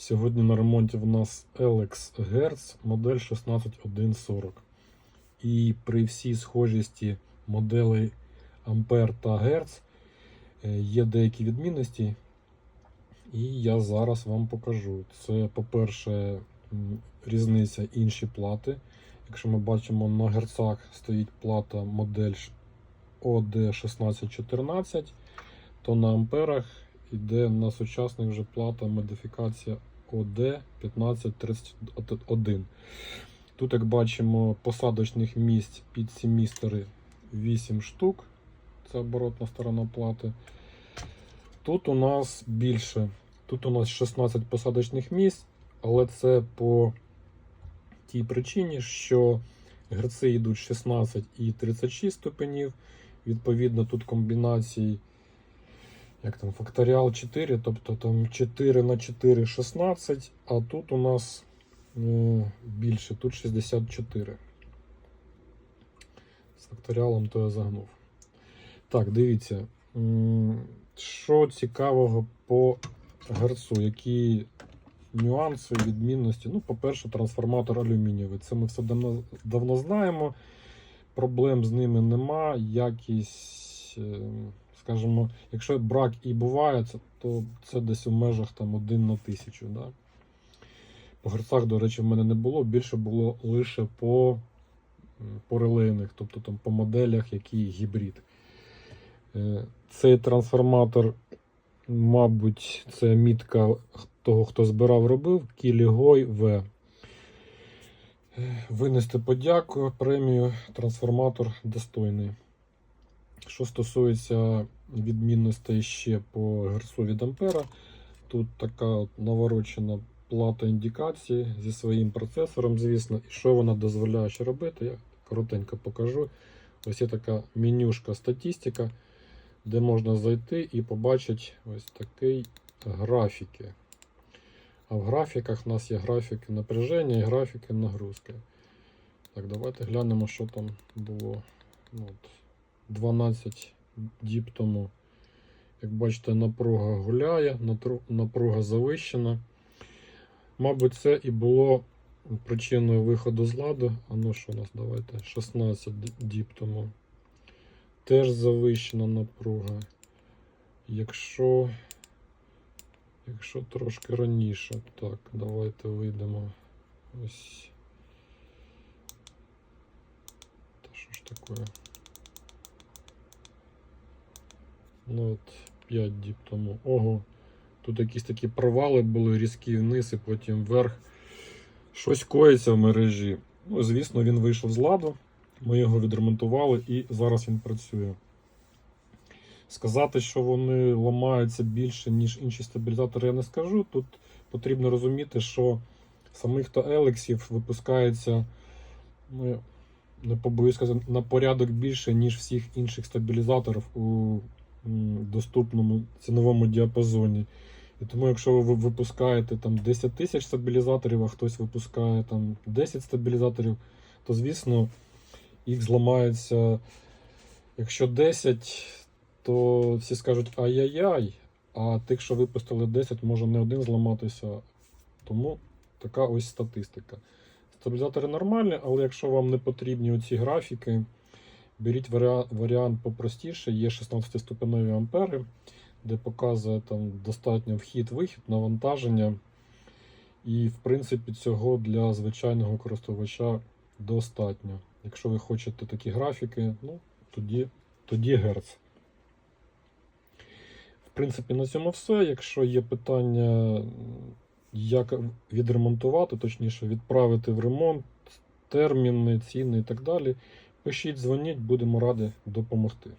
Сьогодні на ремонті в нас Alex Hertz модель 16140. І при всій схожості моделей Ampere та е, є деякі відмінності. І я зараз вам покажу. Це, по-перше, різниця інші плати. Якщо ми бачимо на герцах стоїть плата модель OD1614, то на амперах йде на сучасних вже плата модифікація OD1531. Тут, як бачимо, посадочних місць під семістери 8 штук. Це оборотна сторона плати. Тут у нас більше. Тут у нас 16 посадочних місць, але це по тій причині, що герци йдуть 16 і 36 ступенів. Відповідно, тут комбінацій, як там, факторіал 4, тобто там 4 на 4 16, а тут у нас е, більше, тут 64. З факторіалом то я загнув. Так, дивіться. Що цікавого по герцу, які нюанси, відмінності. Ну, по-перше, трансформатор алюмінієвий. Це ми все давно, давно знаємо. Проблем з ними нема. Якість, е, скажімо, якщо брак і буває, то це десь у межах там 1 на тисячу. Да? По герцах, до речі, в мене не було. Більше було лише по, по релейних, тобто там по моделях, які гібрид. Е, Цей трансформатор, мабуть, це мітка того, хто збирав, робив, Кілігой В. Е, Винести подяку, премію, трансформатор достойний. Що стосується відмінностей ще по герцу від Ампера, тут така наворочена плата індикації зі своїм процесором, звісно, і що вона дозволяє ще робити, я коротенько покажу. Ось є така менюшка статистика, де можна зайти і побачити ось такий графіки. А в графіках у нас є графіки напряження і графіки нагрузки. Так, давайте глянемо, що там було. Ну, от, 12 діб тому. Як бачите, напруга гуляє, напруга завищена. Мабуть, це і було причиною виходу з ладу. А ну що у нас, давайте, 16 д- діб тому. Теж завищена напруга. Якщо Якщо трошки раніше, так, давайте вийдемо. Ось. Та що ж таке? Ну от 5 діб тому. Ого. Тут якісь такі провали були різкі вниз і потім вверх. Щось коїться в мережі. Ну, звісно, він вийшов з ладу. Ми його відремонтували і зараз він працює. Сказати, що вони ламаються більше, ніж інші стабілізатори, я не скажу. Тут потрібно розуміти, що самих то елексів випускається, ну, не побоюсь сказати, на порядок більше, ніж всіх інших стабілізаторів у доступному ціновому діапазоні. І тому, якщо ви випускаєте там 10 тисяч стабілізаторів, а хтось випускає там 10 стабілізаторів, то звісно їх зламається. Якщо 10, то всі скажуть ай-яй-яй, а тих, що випустили 10, може не один зламатися. Тому така ось статистика. Стабілізатори нормальні, але якщо вам не потрібні оці графіки, беріть варіа- варіант попростіше. Є 16-ступеневі ампери, де показує там достатньо вхід-вихід, навантаження. І, в принципі, цього для звичайного користувача достатньо. Якщо ви хочете такі графіки, ну, тоді, тоді Герц. В принципі, на цьому все. Якщо є питання, як відремонтувати, точніше, відправити в ремонт, терміни, ціни і так далі, пишіть, дзвоніть, будемо раді допомогти.